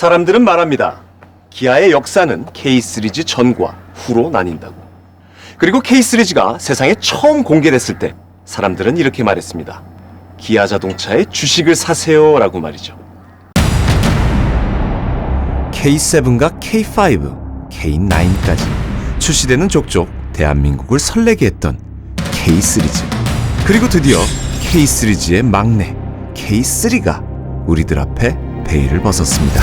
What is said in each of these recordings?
사람들은 말합니다. 기아의 역사는 K 시리즈 전과 후로 나뉜다고. 그리고 K 시리즈가 세상에 처음 공개됐을 때 사람들은 이렇게 말했습니다. 기아 자동차의 주식을 사세요라고 말이죠. K7과 K5, K9까지 출시되는 족족 대한민국을 설레게 했던 K 시리즈. 그리고 드디어 K 시리즈의 막내 K3가 우리들 앞에 베일을 벗었습니다.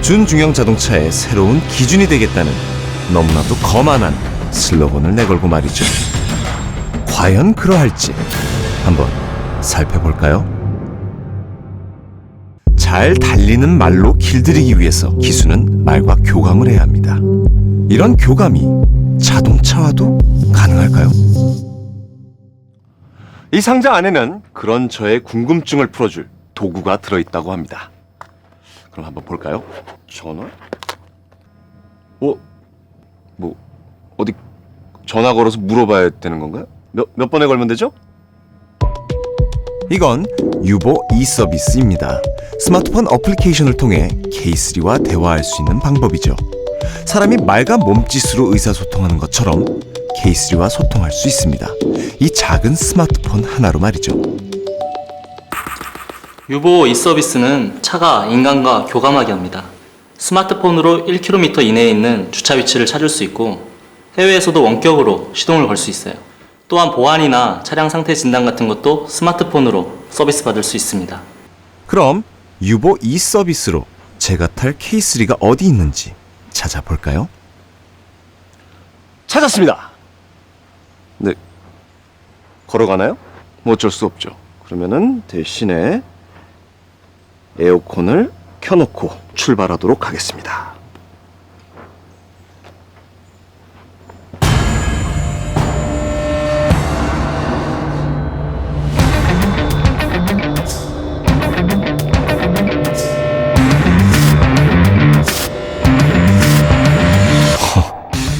준중형 자동차의 새로운 기준이 되겠다는 너무나도 거만한 슬로건을 내걸고 말이죠. 과연 그러할지 한번 살펴볼까요? 잘 달리는 말로 길들이기 위해서 기수는 말과 교감을 해야 합니다. 이런 교감이 자동차와도 가능할까요? 이 상자 안에는 그런 저의 궁금증을 풀어줄 도구가 들어있다고 합니다. 그럼 한번 볼까요? 전화? 어? 뭐 어디 전화 걸어서 물어봐야 되는 건가요? 몇, 몇 번에 걸면 되죠? 이건 유보 e-서비스입니다. 스마트폰 어플리케이션을 통해 K3와 대화할 수 있는 방법이죠. 사람이 말과 몸짓으로 의사소통하는 것처럼 K3와 소통할 수 있습니다. 이 작은 스마트폰 하나로 말이죠. 유보 이 서비스는 차가 인간과 교감하게 합니다. 스마트폰으로 1km 이내에 있는 주차 위치를 찾을 수 있고 해외에서도 원격으로 시동을 걸 수 있어요. 또한 보안이나 차량 상태 진단 같은 것도 스마트폰으로 서비스 받을 수 있습니다. 그럼 유보 e-서비스로 제가 탈 K3가 어디 있는지 찾아볼까요? 찾았습니다. 네. 걸어가나요? 뭐 어쩔 수 없죠. 그러면은 대신에 에어컨을 켜놓고 출발하도록 하겠습니다.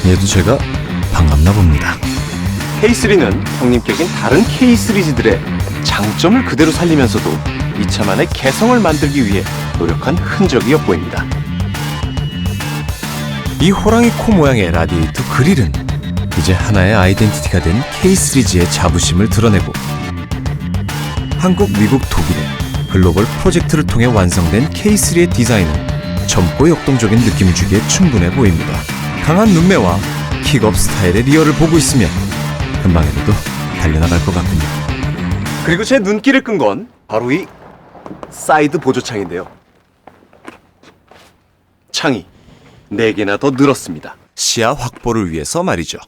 얘도 제가 반갑나 봅니다. K3는 형님께 긴 다른 K 시리즈들의 장점을 그대로 살리면서도 이 차만의 개성을 만들기 위해 노력한 흔적이 엿보입니다. 이 호랑이 코 모양의 라디에이터 그릴은 이제 하나의 아이덴티티가 된 K 시리즈의 자부심을 드러내고 한국, 미국, 독일의 글로벌 프로젝트를 통해 완성된 K3의 디자인은 젊고 역동적인 느낌을 주기에 충분해 보입니다. 강한 눈매와 킥업 스타일의 리어를 보고 있으면 금방이라도 달려나갈 것 같군요. 그리고 제 눈길을 끈 건 바로 이 사이드 보조창인데요. 창이 4개나 더 늘었습니다. 시야 확보를 위해서 말이죠.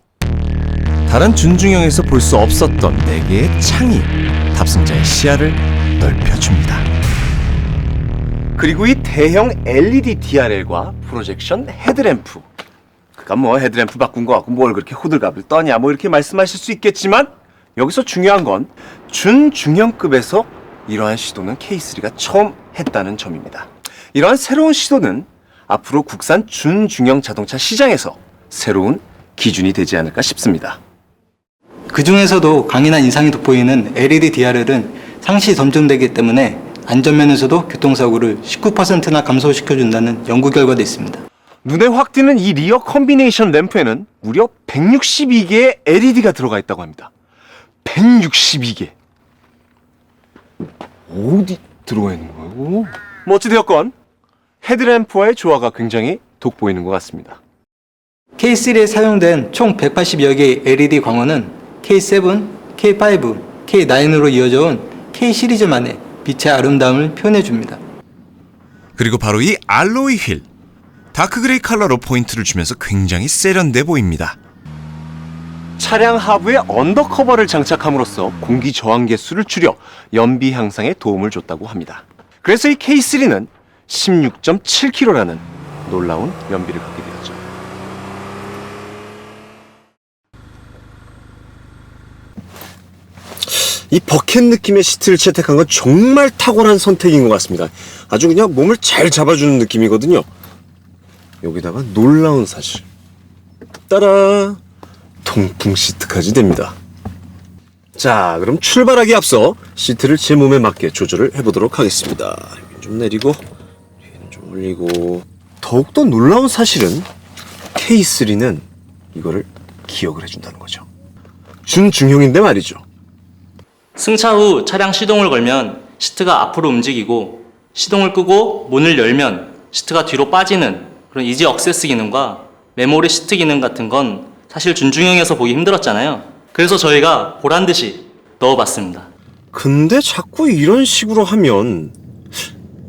다른 준중형에서 볼 수 없었던 4개의 창이 탑승자의 시야를 넓혀줍니다. 그리고 이 대형 LED DRL과 프로젝션 헤드램프. 그니까 뭐 헤드램프 바꾼 거 같고 뭘 그렇게 호들갑을 떠냐 뭐 이렇게 말씀하실 수 있겠지만 여기서 중요한 건 준중형급에서 이러한 시도는 K3가 처음 했다는 점입니다. 이러한 새로운 시도는 앞으로 국산 준중형 자동차 시장에서 새로운 기준이 되지 않을까 싶습니다. 그 중에서도 강인한 인상이 돋보이는 LED DRL은 상시 점정되기 때문에 안전면에서도 교통사고를 19%나 감소시켜준다는 연구 결과도 있습니다. 눈에 확 띄는 이 리어 컨비네이션 램프에는 무려 162개의 LED가 들어가 있다고 합니다. 162개. 어디 들어가 있는 거예요? 뭐 어찌되었건 헤드램프와의 조화가 굉장히 돋보이는 것 같습니다. K3에 사용된 총 180여 개의 LED 광원은 K7, K5, K9으로 이어져 온 K 시리즈만의 빛의 아름다움을 표현해 줍니다. 그리고 바로 이 알로이 휠. 다크 그레이 컬러로 포인트를 주면서 굉장히 세련돼 보입니다. 차량 하부에 언더커버를 장착함으로써 공기 저항 개수를 줄여 연비 향상에 도움을 줬다고 합니다. 그래서 이 K3는 16.7kg라는 놀라운 연비를 갖게 되었죠. 이 버켓 느낌의 시트를 채택한 건 정말 탁월한 선택인 것 같습니다. 아주 그냥 몸을 잘 잡아주는 느낌이거든요. 여기다가 놀라운 사실. 따라 통풍 시트까지 됩니다. 자, 그럼 출발하기 앞서 시트를 제 몸에 맞게 조절을 해보도록 하겠습니다. 좀 내리고 뒤에는 좀 올리고 더욱더 놀라운 사실은 K3는 이거를 기억을 해준다는 거죠. 준중형인데 말이죠. 승차 후 차량 시동을 걸면 시트가 앞으로 움직이고 시동을 끄고 문을 열면 시트가 뒤로 빠지는 그런 이지 억세스 기능과 메모리 시트 기능 같은 건 사실 준중형에서 보기 힘들었잖아요. 그래서 저희가 보란 듯이 넣어봤습니다. 근데 자꾸 이런 식으로 하면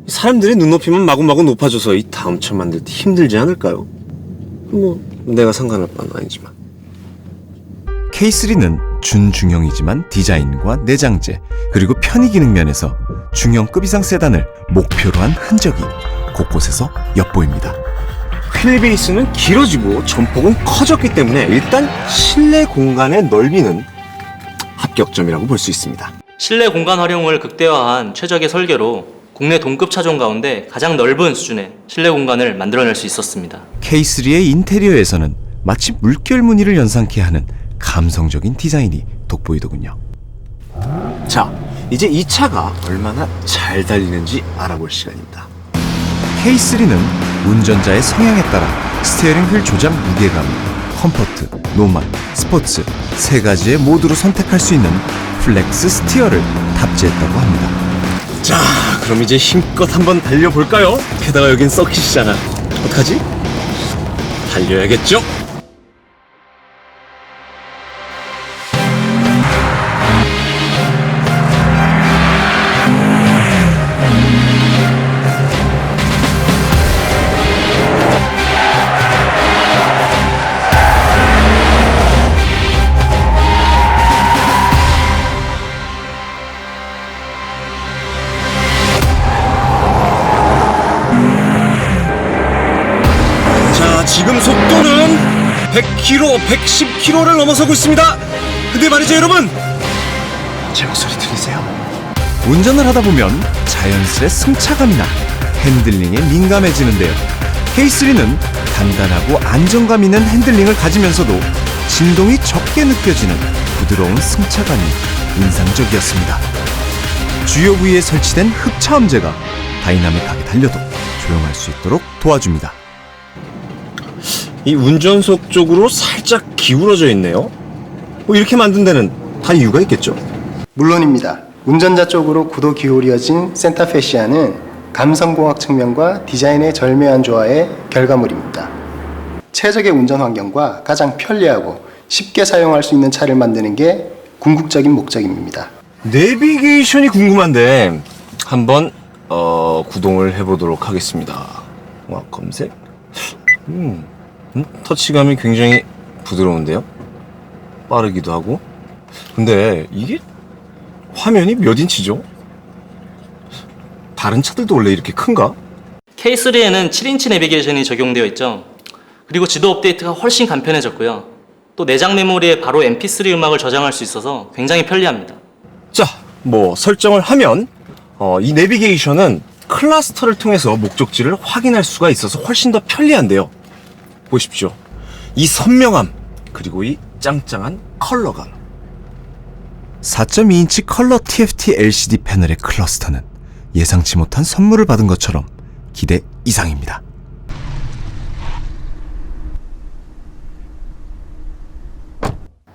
사람들의 눈높이만 마구마구 높아져서 이 다음 차 만들 때 힘들지 않을까요? 뭐 내가 상관할 바는 아니지만 K3는 준중형이지만 디자인과 내장재 그리고 편의 기능 면에서 중형급 이상 세단을 목표로 한 흔적이 곳곳에서 엿보입니다. 휠 베이스는 길어지고 전폭은 커졌기 때문에 일단 실내 공간의 넓이는 합격점이라고 볼 수 있습니다. 실내 공간 활용을 극대화한 최적의 설계로 국내 동급 차종 가운데 가장 넓은 수준의 실내 공간을 만들어낼 수 있었습니다. K3의 인테리어에서는 마치 물결 무늬를 연상케 하는 감성적인 디자인이 돋보이더군요. 자, 이제 이 차가 얼마나 잘 달리는지 알아볼 시간입니다. K3는 운전자의 성향에 따라 스티어링 휠 조작 무게감, 컴포트, 노멀, 스포츠 세 가지의 모드로 선택할 수 있는 플렉스 스티어를 탑재했다고 합니다. 자, 그럼 이제 힘껏 한번 달려볼까요? 게다가 여긴 서킷이잖아. 어떡하지? 달려야겠죠? 지금 속도는 100km, 110km를 넘어서고 있습니다. 근데 말이죠, 여러분. 제 목소리 들리세요? 운전을 하다 보면 자연스레 승차감이나 핸들링에 민감해지는데요. K3는 단단하고 안정감 있는 핸들링을 가지면서도 진동이 적게 느껴지는 부드러운 승차감이 인상적이었습니다. 주요 부위에 설치된 흡차음제가 다이나믹하게 달려도 조용할 수 있도록 도와줍니다. 이 운전석 쪽으로 살짝 기울어져 있네요. 뭐 이렇게 만든 데는 다 이유가 있겠죠? 물론입니다. 운전자 쪽으로 구도 기울여진 센타페시아는 감성공학 측면과 디자인의 절묘한 조화의 결과물입니다. 최적의 운전 환경과 가장 편리하고 쉽게 사용할 수 있는 차를 만드는 게 궁극적인 목적입니다. 내비게이션이 궁금한데 한번 어, 구동을 해보도록 하겠습니다. 와, 검색. 음, 음, 터치감이 굉장히 부드러운데요. 빠르기도 하고. 근데 이게 화면이 몇 인치죠? 다른 차들도 원래 이렇게 큰가? K3에는 7인치 내비게이션이 적용되어 있죠. 그리고 지도 업데이트가 훨씬 간편해졌고요. 또 내장 메모리에 바로 MP3 음악을 저장할 수 있어서 굉장히 편리합니다. 자, 뭐 설정을 하면 어, 이 내비게이션은 클러스터를 통해서 목적지를 확인할 수가 있어서 훨씬 더 편리한데요. 보십시오. 이 선명함 그리고 이 짱짱한 컬러감. 4.2인치 컬러 TFT LCD 패널의 클러스터는 예상치 못한 선물을 받은 것처럼 기대 이상입니다.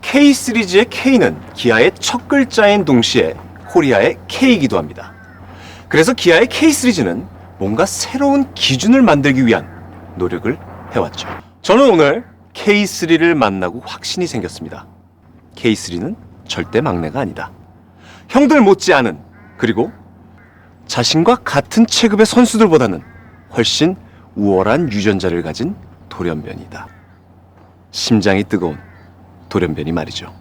K 시리즈의 K는 기아의 첫 글자인 동시에 코리아의 K이기도 합니다. 그래서 기아의 K 시리즈는 뭔가 새로운 기준을 만들기 위한 노력을 해왔죠. 저는 오늘 K3를 만나고 확신이 생겼습니다. K3는 절대 막내가 아니다. 형들 못지않은 그리고 자신과 같은 체급의 선수들보다는 훨씬 우월한 유전자를 가진 돌연변이다. 심장이 뜨거운 돌연변이 말이죠.